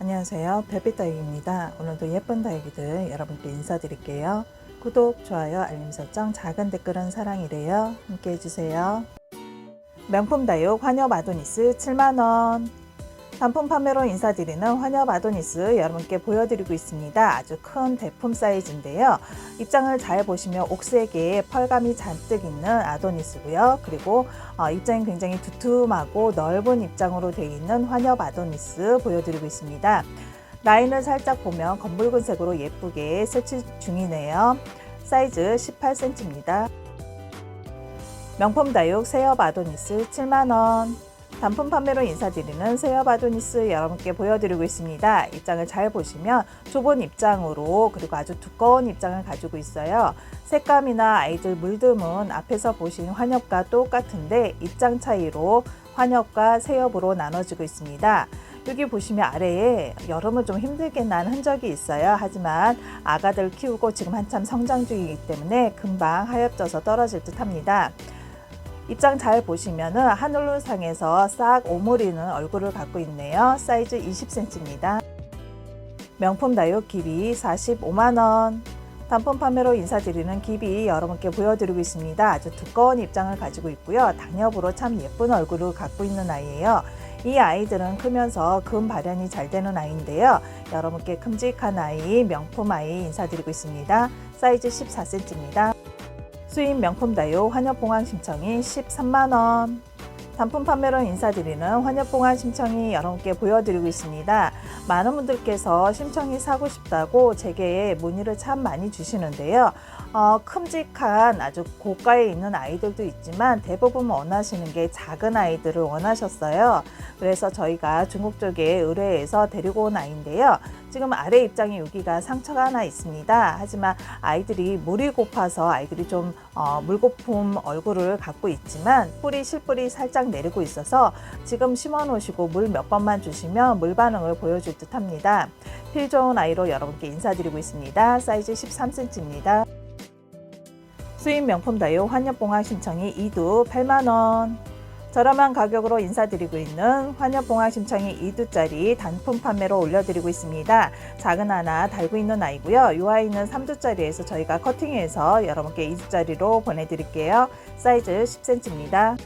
안녕하세요. 별빛 다육입니다. 오늘도 예쁜 다육이들 여러분께 인사드릴게요. 구독, 좋아요, 알림 설정, 작은 댓글은 사랑이래요. 함께 해주세요. 명품 다육 환엽 아도니스 7만원. 단품 판매로 인사드리는 환엽 아도니스 여러분께 보여드리고 있습니다. 아주 큰 대품 사이즈인데요. 입장을 잘 보시면 옥색에 펄감이 잔뜩 있는 아도니스고요. 그리고 어, 입장이 굉장히 두툼하고 넓은 입장으로 되어 있는 환엽 아도니스 보여드리고 있습니다. 라인을 살짝 보면 검붉은색으로 예쁘게 설치 중이네요. 사이즈 18cm입니다. 명품 다육 세엽 아도니스 7만원. 단품 판매로 인사드리는 세엽 아도니스 여러분께 보여드리고 있습니다. 입장을 잘 보시면 좁은 입장으로 그리고 아주 두꺼운 입장을 가지고 있어요. 색감이나 아이들 물듬은 앞에서 보신 환엽과 똑같은데 입장 차이로 환엽과 세엽으로 나눠지고 있습니다. 여기 보시면 아래에 여름을 좀 힘들게 난 흔적이 있어요. 하지만 아가들 키우고 지금 한참 성장 중이기 때문에 금방 하엽져서 떨어질 듯 합니다. 입장 잘 보시면은 하늘로상에서 싹 오므리는 얼굴을 갖고 있네요. 사이즈 20cm입니다. 명품 다육 기비 45만원. 단품 판매로 인사드리는 기비 여러분께 보여드리고 있습니다. 아주 두꺼운 입장을 가지고 있고요. 당엽으로 참 예쁜 얼굴을 갖고 있는 아이예요. 이 아이들은 크면서 금 발현이 잘 되는 아이인데요. 여러분께 큼직한 아이, 명품 아이 인사드리고 있습니다. 사이즈 14cm입니다. 수입 명품 다육 환엽봉황 심청이 13만원. 단품 판매로 인사드리는 환엽봉황 심청이 여러분께 보여드리고 있습니다. 많은 분들께서 심청이 사고 싶다고 제게 문의를 참 많이 주시는데요. 어, 큼직한 아주 고가에 있는 아이들도 있지만 대부분 원하시는 게 작은 아이들을 원하셨어요. 그래서 저희가 중국 쪽에 의뢰해서 데리고 온 아이인데요. 지금 아래 입장에 여기가 상처가 하나 있습니다. 하지만 아이들이 물이 고파서 아이들이 좀 어, 물고품 얼굴을 갖고 있지만 뿌리 실뿌리 살짝 내리고 있어서 지금 심어 놓으시고 물 몇 번만 주시면 물 반응을 보여줄 듯 합니다. 필 좋은 아이로 여러분께 인사드리고 있습니다. 사이즈 13cm입니다. 수입 명품 다육 환엽봉화 신청이 2두 8만원. 저렴한 가격으로 인사드리고 있는 환엽봉화 신청이 2두짜리 단품 판매로 올려드리고 있습니다. 작은 하나 달고 있는 아이고요. 이 아이는 3두짜리에서 저희가 커팅해서 여러분께 2두짜리로 보내드릴게요. 사이즈 10cm입니다.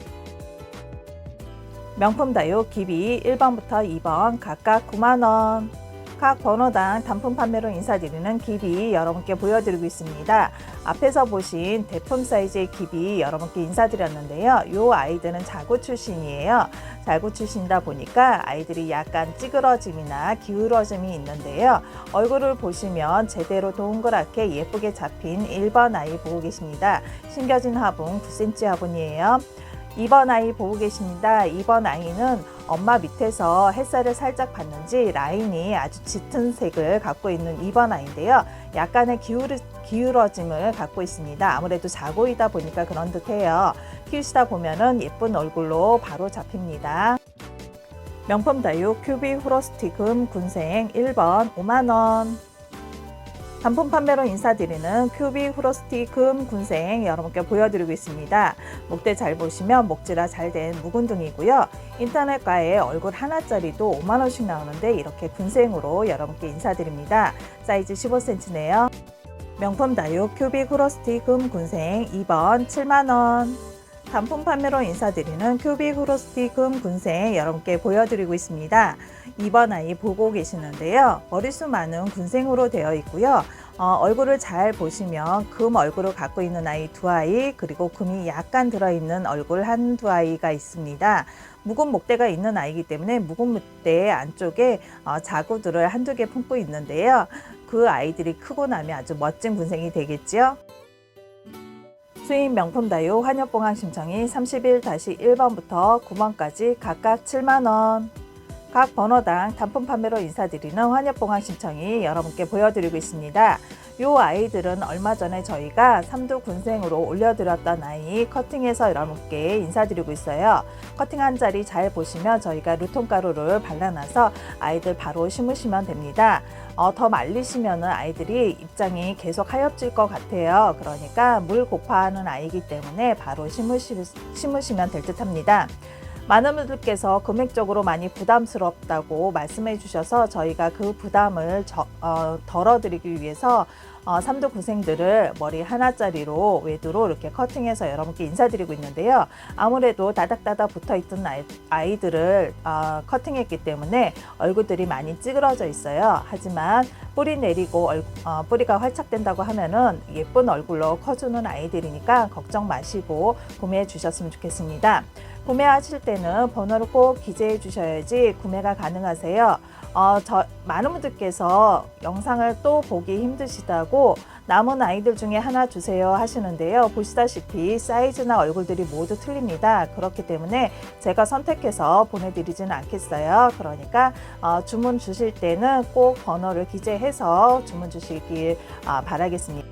명품 다육 기비 1번부터 2번 각각 9만원. 각 번호당 단품 판매로 인사드리는 기비 여러분께 보여드리고 있습니다. 앞에서 보신 대품 사이즈의 기비 여러분께 인사드렸는데요. 이 아이들은 자구 출신이에요. 자구 출신이다 보니까 아이들이 약간 찌그러짐이나 기울어짐이 있는데요. 얼굴을 보시면 제대로 동그랗게 예쁘게 잡힌 1번 아이 보고 계십니다. 신겨진 화분 9cm 화분이에요. 2번 아이 보고 계십니다. 2번 아이는 엄마 밑에서 햇살을 살짝 받는지 라인이 아주 짙은 색을 갖고 있는 2번 아이인데요. 약간의 기울어, 기울어짐을 갖고 있습니다. 아무래도 자고이다 보니까 그런 듯해요. 키우시다 보면은 예쁜 얼굴로 바로 잡힙니다. 명품 다육 큐빅 후로스틱금 군생 1번 5만원. 단품 판매로 인사드리는 큐빅 후로스틱 금 군생 여러분께 보여드리고 있습니다. 목대 잘 보시면 목지라 잘 된 묵은둥이고요. 인터넷가에 얼굴 하나짜리도 5만원씩 나오는데 이렇게 군생으로 여러분께 인사드립니다. 사이즈 15cm네요. 명품 다육 큐빅 후로스틱 금 군생 2번 7만원. 단품 판매로 인사드리는 큐빅 후로스틱 금 군생 여러분께 보여드리고 있습니다. 2번 아이 보고 계시는데요. 머리수 많은 군생으로 되어 있고요. 어, 얼굴을 잘 보시면 금 얼굴을 갖고 있는 아이 두 아이 그리고 금이 약간 들어있는 얼굴 한 두 아이가 있습니다. 묵은 목대가 있는 아이기 때문에 묵은 목대 안쪽에 어, 자구들을 한두 개 품고 있는데요. 그 아이들이 크고 나면 아주 멋진 군생이 되겠죠. 수입 명품 다육 환엽봉황 심청이 31-1번부터 9번까지 각각 7만원. 각 번호당 단품 판매로 인사드리는 환엽봉황 신청이 여러분께 보여드리고 있습니다. 이 아이들은 얼마 전에 저희가 삼두 군생으로 올려드렸던 아이 커팅해서 여러분께 인사드리고 있어요. 커팅한 자리 잘 보시면 저희가 루톤 가루를 발라놔서 아이들 바로 심으시면 됩니다. 어, 더 말리시면 아이들이 입장이 계속 하엽질 것 같아요. 그러니까 물 고파하는 아이기 때문에 바로 심으시, 심으시면 될 듯 합니다. 많은 분들께서 금액적으로 많이 부담스럽다고 말씀해 주셔서 저희가 그 부담을 저- 어, 덜어드리기 위해서 어, 삼두 구생들을 머리 하나짜리로 외두로 이렇게 커팅해서 여러분께 인사드리고 있는데요. 아무래도 다닥다닥 붙어 있던 아이- 아이들을 어, 커팅했기 때문에 얼굴들이 많이 찌그러져 있어요. 하지만 뿌리 내리고 얼- 어, 뿌리가 활착된다고 하면은 예쁜 얼굴로 커주는 아이들이니까 걱정 마시고 구매해 주셨으면 좋겠습니다. 구매하실 때는 번호를 꼭 기재해 주셔야지 구매가 가능하세요. 어, 저, 많은 분들께서 영상을 또 보기 힘드시다고 남은 아이들 중에 하나 주세요 하시는데요. 보시다시피 사이즈나 얼굴들이 모두 틀립니다. 그렇기 때문에 제가 선택해서 보내드리지는 않겠어요. 그러니까 어, 주문 주실 때는 꼭 번호를 기재해서 주문 주시길 아, 바라겠습니다.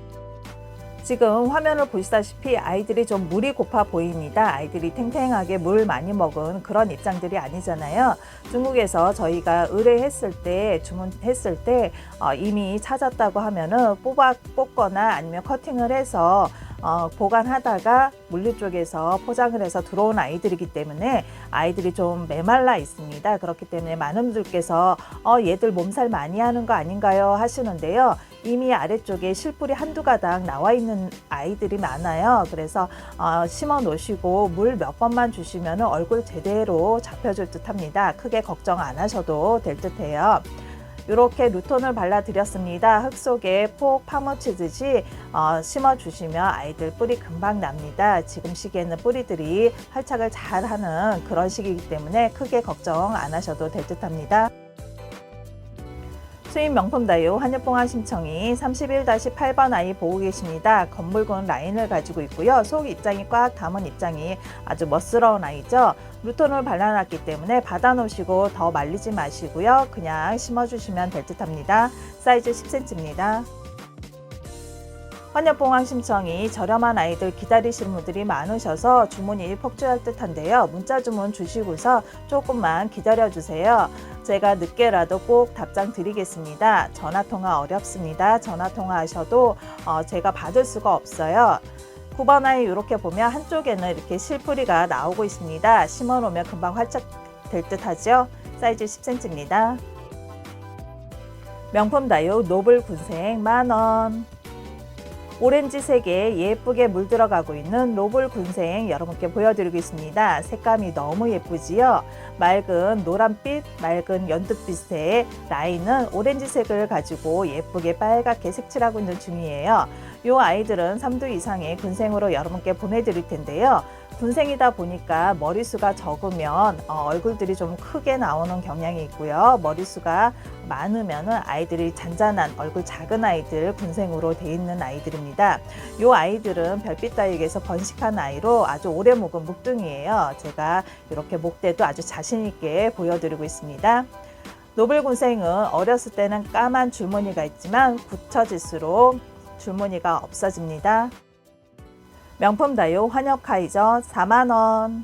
지금 화면을 보시다시피 아이들이 좀 물이 고파 보입니다. 아이들이 탱탱하게 물 많이 먹은 그런 입장들이 아니잖아요. 중국에서 저희가 의뢰했을 때 주문했을 때 어, 이미 찾았다고 하면은 뽑아 뽑거나 아니면 커팅을 해서 어, 보관하다가 물류 쪽에서 포장을 해서 들어온 아이들이기 때문에 아이들이 좀 메말라 있습니다. 그렇기 때문에 많은 분들께서 어, 얘들 몸살 많이 하는 거 아닌가요? 하시는데요. 이미 아래쪽에 실뿌리 한두 가닥 나와 있는 아이들이 많아요. 그래서 어, 심어 놓으시고 물 몇 번만 주시면 얼굴 제대로 잡혀줄 듯 합니다. 크게 걱정 안 하셔도 될 듯 해요. 이렇게 루톤을 발라드렸습니다. 흙 속에 폭 파묻히듯이 어, 심어주시면 아이들 뿌리 금방 납니다. 지금 시기에는 뿌리들이 활착을 잘 하는 그런 시기이기 때문에 크게 걱정 안 하셔도 될 듯 합니다. 수입 명품 다요 한여봉화 신청이 31-8번 아이 보고 계십니다. 건물군 라인을 가지고 있고요. 속 입장이 꽉 담은 입장이 아주 멋스러운 아이죠. 루톤을 발라놨기 때문에 받아놓으시고 더 말리지 마시고요. 그냥 심어주시면 될 듯합니다. 사이즈 10cm입니다. 환엽봉황 심청이 저렴한 아이들 기다리시는 분들이 많으셔서 주문이 폭주할 듯한데요. 문자 주문 주시고서 조금만 기다려 주세요. 제가 늦게라도 꼭 답장 드리겠습니다. 전화 통화 어렵습니다. 전화 통화 하셔도 어, 제가 받을 수가 없어요. 9번 아이 이렇게 보면 한쪽에는 이렇게 실뿌리가 나오고 있습니다. 심어 놓으면 금방 활짝 될 듯 하죠. 사이즈 10cm입니다. 명품 다육 노블 군생 만원. 오렌지색에 예쁘게 물들어가고 있는 노블 군생 여러분께 보여드리고 있습니다. 색감이 너무 예쁘지요? 맑은 노란빛, 맑은 연두빛의 라인은 오렌지색을 가지고 예쁘게 빨갛게 색칠하고 있는 중이에요. 이 아이들은 3두 이상의 군생으로 여러분께 보내드릴 텐데요. 군생이다 보니까 머리수가 적으면 어, 얼굴들이 좀 크게 나오는 경향이 있고요. 머리수가 많으면 아이들이 잔잔한 얼굴 작은 아이들 군생으로 돼 있는 아이들입니다. 이 아이들은 별빛 다육에서 번식한 아이로 아주 오래 묵은 묵둥이에요. 제가 이렇게 목대도 아주 자신 있게 보여드리고 있습니다. 노블 군생은 어렸을 때는 까만 줄무늬가 있지만 굳혀질수록 줄무늬가 없어집니다. 명품 다요 환엽 카이저 4만원.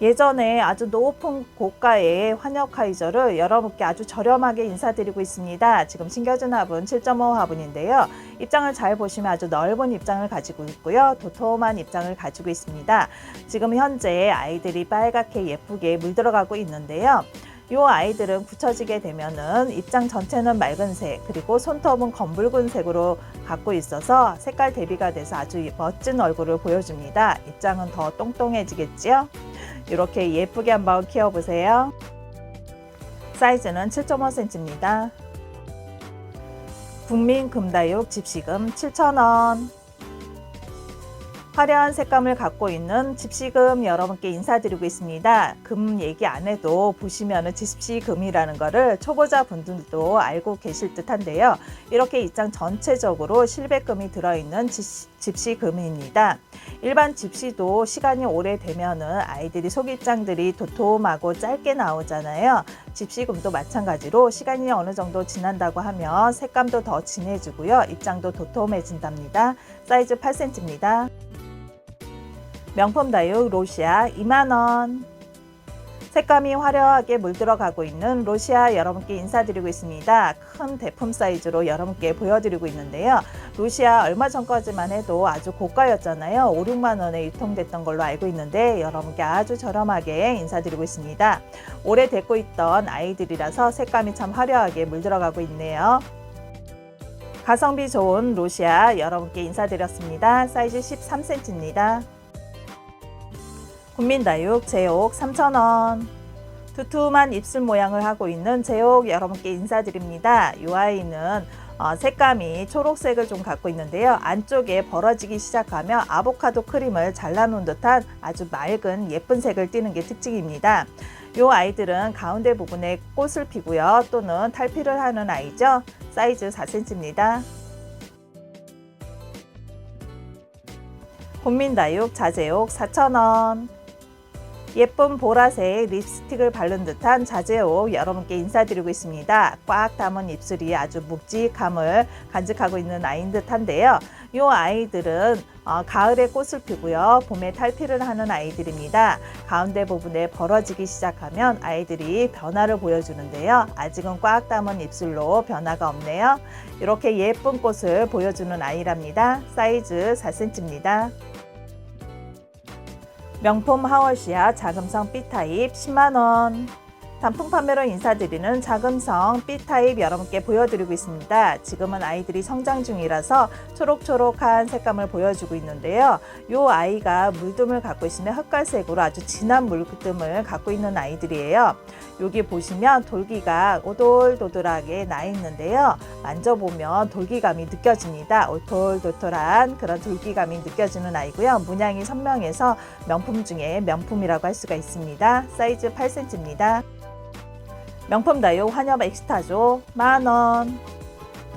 예전에 아주 높은 고가의 환엽 카이저를 여러분께 아주 저렴하게 인사드리고 있습니다. 지금 신겨준 화분 7.5 화분인데요. 입장을 잘 보시면 아주 넓은 입장을 가지고 있고요. 도톰한 입장을 가지고 있습니다. 지금 현재 아이들이 빨갛게 예쁘게 물들어가고 있는데요. 이 아이들은 굳혀지게 되면은 입장 전체는 맑은색 그리고 손톱은 검붉은색으로 갖고 있어서 색깔 대비가 돼서 아주 멋진 얼굴을 보여줍니다. 입장은 더 똥똥해지겠지요? 이렇게 예쁘게 한번 키워보세요. 사이즈는 7.5cm입니다. 국민 금다육 집시금 7,000원. 화려한 색감을 갖고 있는 집시금 여러분께 인사드리고 있습니다. 금 얘기 안 해도 보시면은 집시금이라는 거를 초보자 분들도 알고 계실 듯한데요. 이렇게 입장 전체적으로 실백금이 들어있는 집시금입니다. 일반 집시도 시간이 오래되면은 아이들이 속입장들이 도톰하고 짧게 나오잖아요. 집시금도 마찬가지로 시간이 어느 정도 지난다고 하면 색감도 더 진해지고요. 입장도 도톰해진답니다. 사이즈 8cm입니다. 명품 다육 로시아 2만원. 색감이 화려하게 물들어가고 있는 로시아 여러분께 인사드리고 있습니다. 큰 대품 사이즈로 여러분께 보여드리고 있는데요. 로시아 얼마 전까지만 해도 아주 고가였잖아요. 5, 6만 원에 유통됐던 걸로 알고 있는데 여러분께 아주 저렴하게 인사드리고 있습니다. 오래 데리고 있던 아이들이라서 색감이 참 화려하게 물들어가고 있네요. 가성비 좋은 로시아 여러분께 인사드렸습니다. 사이즈 13cm입니다. 국민다육 제옥 3,000원. 두툼한 입술 모양을 하고 있는 제옥 여러분께 인사드립니다. 이 아이는 어, 색감이 초록색을 좀 갖고 있는데요. 안쪽에 벌어지기 시작하며 아보카도 크림을 잘라놓은 듯한 아주 맑은 예쁜 색을 띠는 게 특징입니다. 이 아이들은 가운데 부분에 꽃을 피고요. 또는 탈피를 하는 아이죠. 사이즈 4cm입니다. 국민다육 자제옥 4,000원. 예쁜 보라색 립스틱을 바른 듯한 자제옥 여러분께 인사드리고 있습니다. 꽉 담은 입술이 아주 묵직함을 간직하고 있는 아이인 듯한데요. 이 아이들은 어, 가을에 꽃을 피고요. 봄에 탈피를 하는 아이들입니다. 가운데 부분에 벌어지기 시작하면 아이들이 변화를 보여주는데요. 아직은 꽉 담은 입술로 변화가 없네요. 이렇게 예쁜 꽃을 보여주는 아이랍니다. 사이즈 4cm입니다. 명품 하워시아 자금성 B타입 10만원 단품 판매로 인사드리는 자금성 B타입 여러분께 보여드리고 있습니다. 지금은 아이들이 성장 중이라서 초록초록한 색감을 보여주고 있는데요. 이 아이가 물듬을 갖고 있으면 흑갈색으로 아주 진한 물듬을 갖고 있는 아이들이에요. 여기 보시면 돌기가 오돌도돌하게 나 있는데요. 만져보면 돌기감이 느껴집니다. 오돌도돌한 그런 돌기감이 느껴지는 아이고요. 문양이 선명해서 명품 중에 명품이라고 할 수가 있습니다. 사이즈 8cm입니다. 명품 다육 환엽 엑스타조 만원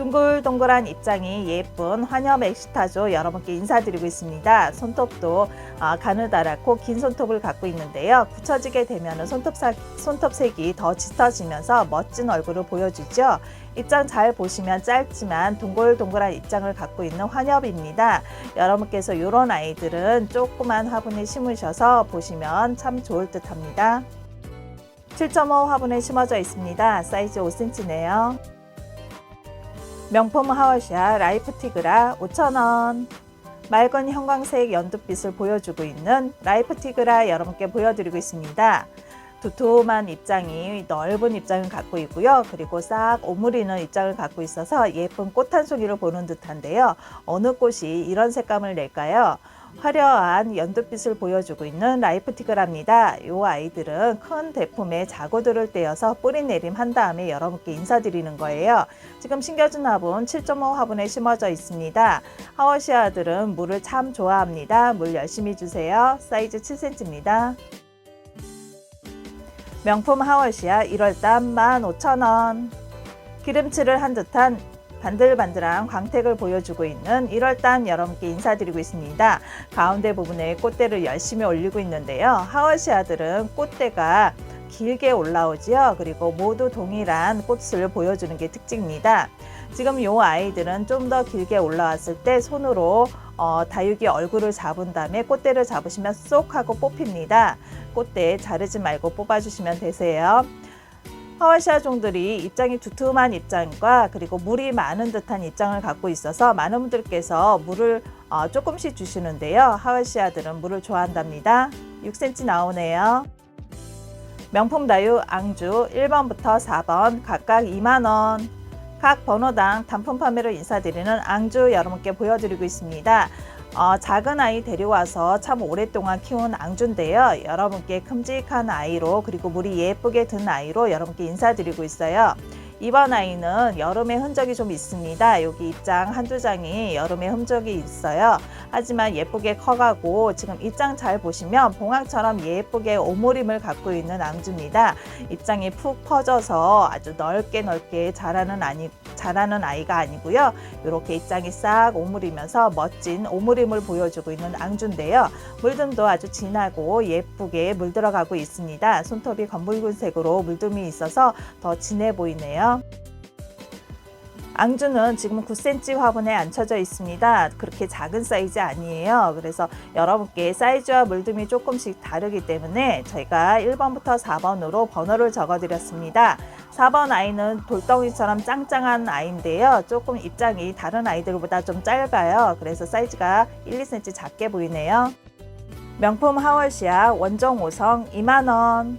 둥글둥글한 입장이 예쁜 환엽 엑스타조 여러분께 인사드리고 있습니다. 손톱도 아, 가느다랗고 긴 손톱을 갖고 있는데요. 굳혀지게 되면 손톱, 사, 손톱 색이 더 짙어지면서 멋진 얼굴을 보여주죠. 입장 잘 보시면 짧지만 동글동글한 입장을 갖고 있는 환엽입니다. 여러분께서 이런 아이들은 조그만 화분에 심으셔서 보시면 참 좋을 듯 합니다. 7.5 화분에 심어져 있습니다. 사이즈 5cm네요. 명품 하워시아 라이프 티그라 5,000원. 맑은 형광색 연두빛을 보여주고 있는 라이프 티그라 여러분께 보여드리고 있습니다. 두툼한 입장이 넓은 입장을 갖고 있고요. 그리고 싹 오므리는 입장을 갖고 있어서 예쁜 꽃 한 송이를 보는 듯한데요. 어느 꽃이 이런 색감을 낼까요? 화려한 연두빛을 보여주고 있는 라이프티그랍니다. 이 아이들은 큰 대품에 자고들을 떼어서 뿌리 내림 한 다음에 여러분께 인사드리는 거예요. 지금 심겨준 화분 7.5 화분에 심어져 있습니다. 하워시아들은 물을 참 좋아합니다. 물 열심히 주세요. 사이즈 7cm입니다. 명품 하워시아 1월단 15,000원. 기름칠을 한 듯한 반들반들한 광택을 보여주고 있는 1월단 여러분께 인사드리고 있습니다. 가운데 부분에 꽃대를 열심히 올리고 있는데요. 하워시아들은 꽃대가 길게 올라오지요. 그리고 모두 동일한 꽃을 보여주는 게 특징입니다. 지금 이 아이들은 좀 더 길게 올라왔을 때 손으로 어, 다육이 얼굴을 잡은 다음에 꽃대를 잡으시면 쏙 하고 뽑힙니다. 꽃대 자르지 말고 뽑아주시면 되세요. 하와시아 종들이 입장이 두툼한 입장과 그리고 물이 많은 듯한 입장을 갖고 있어서 많은 분들께서 물을 어, 조금씩 주시는데요. 하와시아들은 물을 좋아한답니다. 6cm 나오네요. 명품 다유 앙주 1번부터 4번 각각 2만원 각 번호당 단품 판매로 인사드리는 앙주 여러분께 보여드리고 있습니다. 어, 작은 아이 데려와서 참 오랫동안 키운 앙주인데요. 여러분께 큼직한 아이로 그리고 물이 예쁘게 든 아이로 여러분께 인사드리고 있어요. 이번 아이는 여름의 흔적이 좀 있습니다. 여기 입장 한두 장이 여름의 흔적이 있어요. 하지만 예쁘게 커가고 지금 입장 잘 보시면 봉황처럼 예쁘게 오므림을 갖고 있는 앙주입니다. 입장이 푹 퍼져서 아주 넓게 넓게 자라는 아니 자라는 아이가 아니고요. 이렇게 입장이 싹 오므리면서 멋진 오므림을 보여주고 있는 앙주인데요. 물듬도 아주 진하고 예쁘게 물들어가고 있습니다. 손톱이 검붉은색으로 물듬이 있어서 더 진해 보이네요. 앙주는 지금 9cm 화분에 앉혀져 있습니다. 그렇게 작은 사이즈 아니에요. 그래서 여러분께 사이즈와 물듬이 조금씩 다르기 때문에 저희가 1번부터 4번으로 번호를 적어 드렸습니다. 4번 아이는 돌덩이처럼 짱짱한 아이인데요. 조금 입장이 다른 아이들보다 좀 짧아요. 그래서 사이즈가 1, 2cm 작게 보이네요. 명품 하월시아 원종 5성 2만원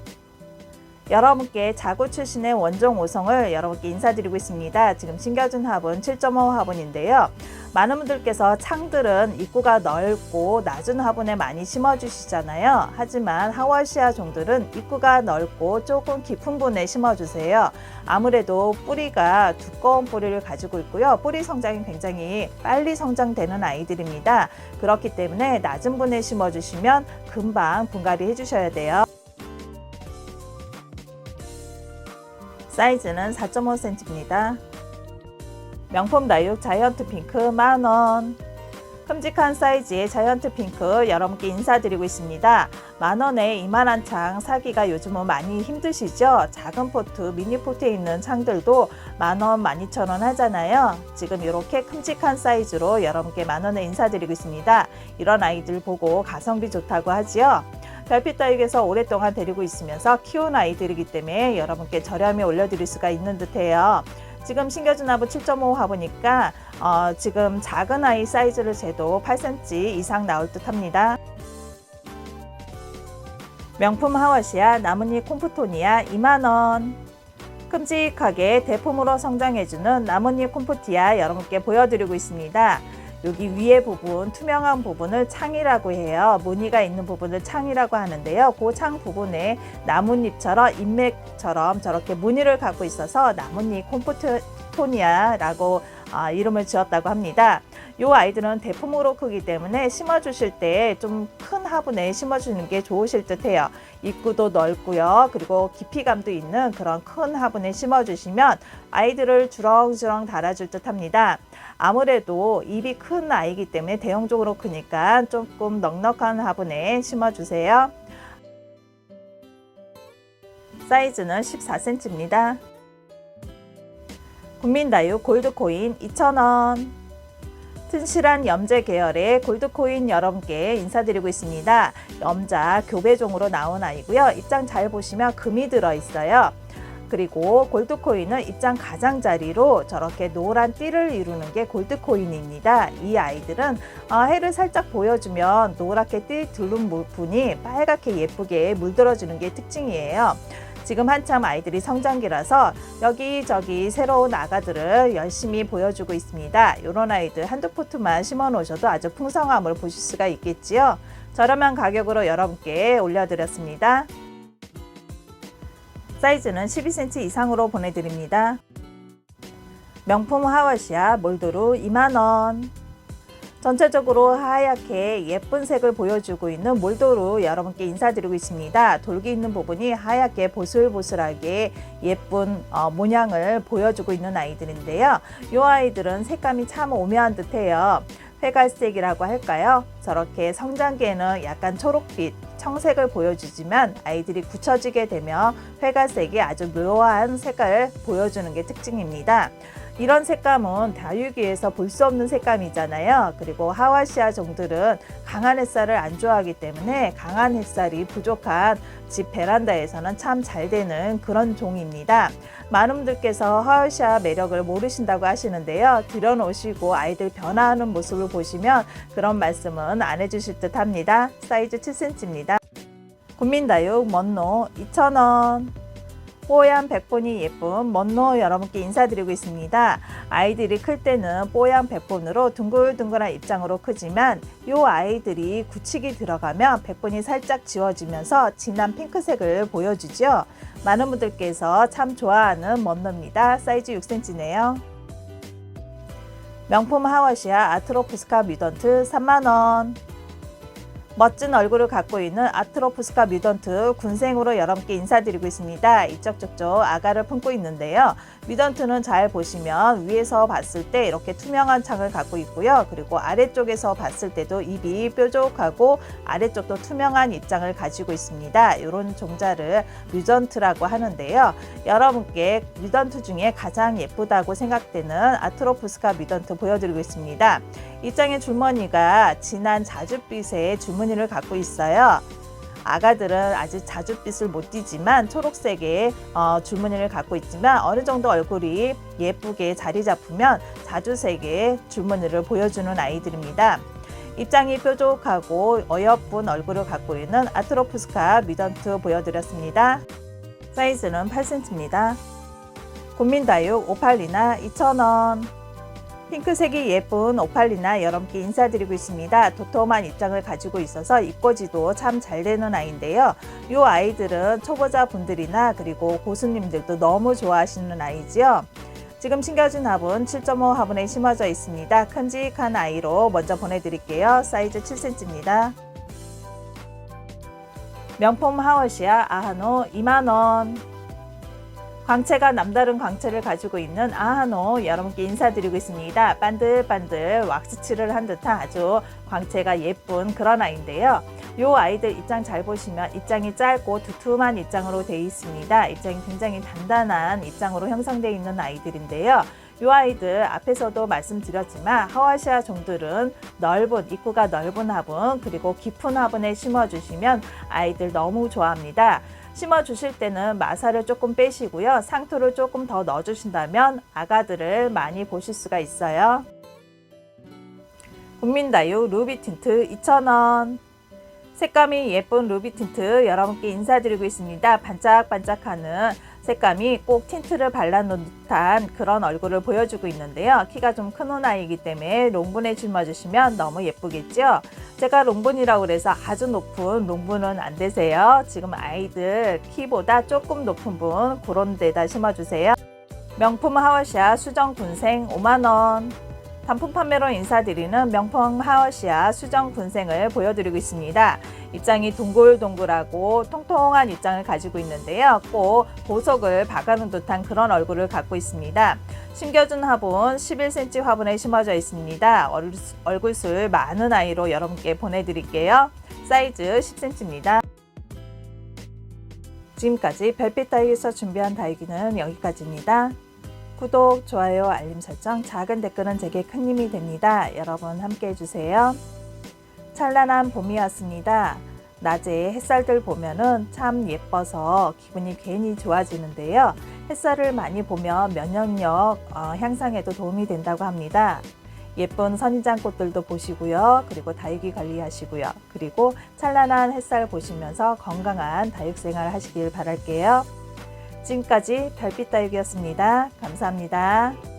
여러분께 자구 출신의 원종 5성을 여러분께 인사드리고 있습니다. 지금 신겨준 화분 7.5 화분인데요. 많은 분들께서 창들은 입구가 넓고 낮은 화분에 많이 심어주시잖아요. 하지만 하월시아 종들은 입구가 넓고 조금 깊은 분에 심어주세요. 아무래도 뿌리가 두꺼운 뿌리를 가지고 있고요. 뿌리 성장이 굉장히 빨리 성장되는 아이들입니다. 그렇기 때문에 낮은 분에 심어주시면 금방 분갈이 해주셔야 돼요. 사이즈는 4.5cm입니다. 명품 다육 자이언트 핑크 만원. 큼직한 사이즈의 자이언트 핑크 여러분께 인사드리고 있습니다. 만원에 이만한 창 사기가 요즘은 많이 힘드시죠? 작은 포트, 미니 포트에 있는 창들도 만원, 만이천원 하잖아요. 지금 이렇게 큼직한 사이즈로 여러분께 만원에 인사드리고 있습니다. 이런 아이들 보고 가성비 좋다고 하지요. 별빛 다육에서 오랫동안 데리고 있으면서 키운 아이들이기 때문에 여러분께 저렴히 올려드릴 수가 있는 듯해요. 지금 신겨준 화분 7.5 화분이니까 어, 지금 작은 아이 사이즈를 재도 8cm 이상 나올 듯 합니다. 명품 하와시아 나뭇잎 콤프토니아 2만원 큼직하게 대품으로 성장해주는 나뭇잎 콤프티아 여러분께 보여드리고 있습니다. 여기 위에 부분 투명한 부분을 창이라고 해요. 무늬가 있는 부분을 창이라고 하는데요. 그 창 부분에 나뭇잎처럼 인맥처럼 저렇게 무늬를 갖고 있어서 나뭇잎 콤포토니아라고 아, 이름을 지었다고 합니다. 이 아이들은 대품으로 크기 때문에 심어주실 때 좀 큰 화분에 심어주는 게 좋으실 듯 해요. 입구도 넓고요. 그리고 깊이감도 있는 그런 큰 화분에 심어주시면 아이들을 주렁주렁 달아줄 듯 합니다. 아무래도 입이 큰 아이기 때문에 대형적으로 크니까 조금 넉넉한 화분에 심어주세요. 사이즈는 14cm입니다. 국민다육 골드코인 2,000원. 튼실한 염제 계열의 골드코인 여러분께 인사드리고 있습니다. 염자 교배종으로 나온 아이고요. 입장 잘 보시면 금이 들어있어요. 그리고 골드코인은 입장 가장자리로 저렇게 노란 띠를 이루는 게 골드코인입니다. 이 아이들은 어, 해를 살짝 보여주면 노랗게 띠 두른 부분이 빨갛게 예쁘게 물들어주는 게 특징이에요. 지금 한참 아이들이 성장기라서 여기저기 새로운 아가들을 열심히 보여주고 있습니다. 이런 아이들 한두 포트만 심어 놓으셔도 아주 풍성함을 보실 수가 있겠지요. 저렴한 가격으로 여러분께 올려드렸습니다. 사이즈는 12cm 이상으로 보내드립니다. 명품 하와시아 몰드루 2만원 전체적으로 하얗게 예쁜 색을 보여주고 있는 몰도로 여러분께 인사드리고 있습니다. 돌기 있는 부분이 하얗게 보슬보슬하게 예쁜 어, 모양을 보여주고 있는 아이들인데요. 이 아이들은 색감이 참 오묘한 듯해요. 회갈색이라고 할까요? 저렇게 성장기에는 약간 초록빛, 청색을 보여주지만 아이들이 굳혀지게 되면 회갈색이 아주 묘한 색깔을 보여주는 게 특징입니다. 이런 색감은 다육이에서 볼 수 없는 색감이잖아요. 그리고 하와시아 종들은 강한 햇살을 안 좋아하기 때문에 강한 햇살이 부족한 집 베란다에서는 참 잘 되는 그런 종입니다. 많은 분들께서 하와시아 매력을 모르신다고 하시는데요. 들여놓으시고 아이들 변화하는 모습을 보시면 그런 말씀은 안 해주실 듯 합니다. 사이즈 7cm입니다. 국민다육 먼노 2,000원. 뽀얀 백본이 예쁜 먼노 여러분께 인사드리고 있습니다. 아이들이 클 때는 뽀얀 백본으로 둥글둥글한 입장으로 크지만 이 아이들이 굳히기 들어가면 백본이 살짝 지워지면서 진한 핑크색을 보여주죠. 많은 분들께서 참 좋아하는 먼노입니다. 사이즈 6cm네요. 명품 하와시아 아트로프스카 뮤던트 3만원 멋진 얼굴을 갖고 있는 아트로푸스카 뮤던트 군생으로 여러분께 인사드리고 있습니다. 이쪽 저쪽 아가를 품고 있는데요. 뮤던트는 잘 보시면 위에서 봤을 때 이렇게 투명한 창을 갖고 있고요. 그리고 아래쪽에서 봤을 때도 입이 뾰족하고 아래쪽도 투명한 입장을 가지고 있습니다. 이런 종자를 뮤던트라고 하는데요. 여러분께 뮤던트 중에 가장 예쁘다고 생각되는 아트로푸스카 뮤던트 보여드리고 있습니다. 입장의 줄무늬가 진한 자줏빛의 줄무늬를 갖고 있어요. 아가들은 아직 자줏빛을 못 띠지만 초록색의 어, 줄무늬를 갖고 있지만 어느 정도 얼굴이 예쁘게 자리 잡으면 자주색의 줄무늬를 보여주는 아이들입니다. 입장이 뾰족하고 어여쁜 얼굴을 갖고 있는 아트로푸스카 미던트 보여드렸습니다. 사이즈는 8cm입니다. 국민다육 오팔리나 2,000원. 핑크색이 예쁜 오팔리나 여러분께 인사드리고 있습니다. 도톰한 입장을 가지고 있어서 입꼬지도 참 잘 되는 아이인데요. 이 아이들은 초보자 분들이나 그리고 고수님들도 너무 좋아하시는 아이지요. 지금 심겨준 화분 7.5 화분에 심어져 있습니다. 큼직한 아이로 먼저 보내드릴게요. 사이즈 7cm입니다. 명품 하워시아 아하노 2만원. 광채가 남다른 광채를 가지고 있는 아하노 여러분께 인사드리고 있습니다. 반들반들 왁스칠을 한 듯한 아주 광채가 예쁜 그런 아이인데요. 이 아이들 입장 잘 보시면 입장이 짧고 두툼한 입장으로 되어 있습니다. 입장이 굉장히 단단한 입장으로 형성되어 있는 아이들인데요. 이 아이들 앞에서도 말씀드렸지만 하와시아 종들은 넓은 입구가 넓은 화분 그리고 깊은 화분에 심어주시면 아이들 너무 좋아합니다. 심어 주실 때는 마사를 조금 빼시고요. 상토를 조금 더 넣어 주신다면 아가들을 많이 보실 수가 있어요. 국민다육 루비 틴트 2,000원. 색감이 예쁜 루비 틴트 여러분께 인사드리고 있습니다. 반짝반짝하는 색감이 꼭 틴트를 발라놓은 듯한 그런 얼굴을 보여주고 있는데요. 키가 좀큰 아이이기 때문에 롱분에 심어주시면 너무 예쁘겠죠? 제가 롱분이라고 그래서 아주 높은 롱분은 안 되세요. 지금 아이들 키보다 조금 높은 분 그런 데다 심어주세요. 명품 하워시아 수정 군생 5만원. 단품 판매로 인사드리는 명품 하워시아 수정 군생을 보여드리고 있습니다. 입장이 동글동글하고 통통한 입장을 가지고 있는데요. 꼭 보석을 박아놓은 듯한 그런 얼굴을 갖고 있습니다. 심겨준 화분 11cm 화분에 심어져 있습니다. 얼굴술 많은 아이로 여러분께 보내드릴게요. 사이즈 10cm입니다. 지금까지 별빛 다육에서 준비한 다육이는 여기까지입니다. 구독, 좋아요, 알림 설정, 작은 댓글은 제게 큰 힘이 됩니다. 여러분 함께 해주세요. 찬란한 봄이 왔습니다. 낮에 햇살들 보면은 참 예뻐서 기분이 괜히 좋아지는데요. 햇살을 많이 보면 면역력 어, 향상에도 도움이 된다고 합니다. 예쁜 선인장 꽃들도 보시고요. 그리고 다육이 관리하시고요. 그리고 찬란한 햇살 보시면서 건강한 다육 생활 하시길 바랄게요. 지금까지 별빛 다육이었습니다. 감사합니다.